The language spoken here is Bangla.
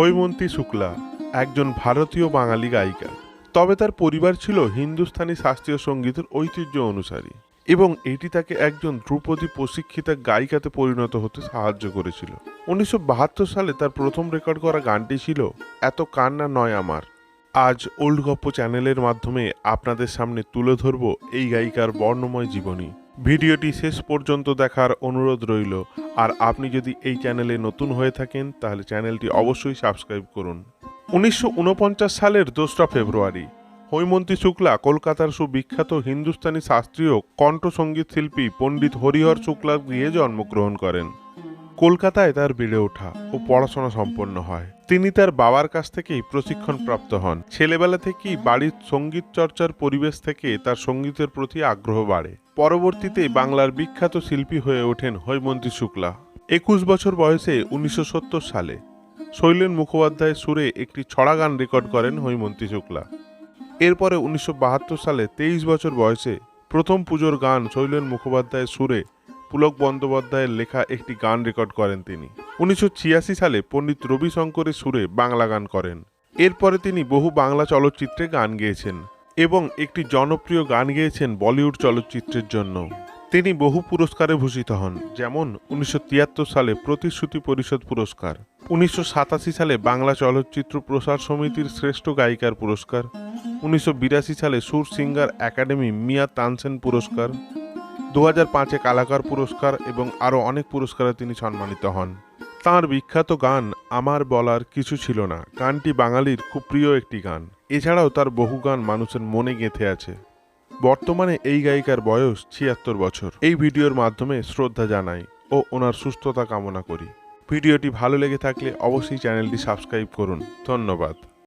হৈমন্তী শুক্লা, একজন ভারতীয় বাঙালি গায়িকা। তবে তার পরিবার ছিল হিন্দুস্তানি শাস্ত্রীয় সঙ্গীতের ঐতিহ্য অনুসারী এবং এটি তাকে একজন ধ্রুপদী প্রশিক্ষিতা গায়িকাতে পরিণত হতে সাহায্য করেছিল। উনিশশো বাহাত্তর সালে তার প্রথম রেকর্ড করা গানটি ছিল এত কান্না নয় আমার আজ ওল্ড গপ্প চ্যানেলের মাধ্যমে আপনাদের সামনে তুলে ধরব এই গায়িকার বর্ণময় জীবনী। ভিডিওটি শেষ পর্যন্ত দেখার অনুরোধ রইল। আর আপনি যদি এই চ্যানেলে নতুন হয়ে থাকেন, তাহলে চ্যানেলটি অবশ্যই সাবস্ক্রাইব করুন। উনিশশো ঊনপঞ্চাশ সালের দোসরা ফেব্রুয়ারি, হৈমন্তী শুক্লা, কলকাতার সুবিখ্যাত হিন্দুস্তানি শাস্ত্রীয় কণ্ঠসঙ্গীত শিল্পী পণ্ডিত হরিহর শুক্লার গৃহে জন্মগ্রহণ করেন। কলকাতায় তার বেড়ে ওঠা ও পড়াশোনা সম্পন্ন হয়। তিনি তার বাবার কাছ থেকেই প্রশিক্ষণ প্রাপ্ত হন। ছেলেবেলা থেকেই বাড়ির সংগীত চর্চার পরিবেশ থেকে তার সঙ্গীতের প্রতি আগ্রহ বাড়ে। পরবর্তীতে বাংলার বিখ্যাত শিল্পী হয়ে ওঠেন হৈমন্তী শুক্লা। একুশ বছর বয়সে উনিশশো সত্তর সালে শৈলেন মুখোপাধ্যায়ের সুরে একটি ছড়া গান রেকর্ড করেন হৈমন্তী শুক্লা। এরপরে উনিশশো বাহাত্তর সালে তেইশ বছর বয়সে প্রথম পুজোর গান শৈলেন মুখোপাধ্যায়ের সুরে পুলক বন্দ্যোপাধ্যায়ের লেখা একটি গান রেকর্ড করেন তিনি। উনিশশো ছিয়াশি সালে পণ্ডিত রবিশঙ্করের সুরে বাংলা গান করেন। এরপরে তিনি বহু বাংলা চলচ্চিত্রে গান গেয়েছেন এবং একটি জনপ্রিয় গান গেয়েছেন বলিউড চলচ্চিত্রের জন্য। তিনি বহু পুরস্কারে ভূষিত হন, যেমন উনিশশো তিয়াত্তর সালে প্রতিশ্রুতি পরিষদ পুরস্কার, উনিশশো সাতাশি সালে বাংলা চলচ্চিত্র প্রসার সমিতির শ্রেষ্ঠ গায়িকার পুরস্কার, উনিশশো বিরাশি সালে সুর সিঙ্গার একাডেমি মিয়া তানসেন পুরস্কার দু হাজার পাঁচে কালাকার পুরস্কার এবং আরও অনেক পুরস্কারে তিনি সম্মানিত হন। তাঁর বিখ্যাত গান আমার বলার কিছু ছিল না। গানটি বাঙালির খুব প্রিয় একটি গান। এছাড়াও তার বহু গান মানুষের মনে গেঁথে আছে। বর্তমানে এই গায়িকার বয়স ছিয়াত্তর বছর। এই ভিডিওর মাধ্যমে শ্রদ্ধা জানাই ও ওনার সুস্থতা কামনা করি। ভিডিওটি ভালো লেগে থাকলে অবশ্যই চ্যানেলটি সাবস্ক্রাইব করুন। ধন্যবাদ।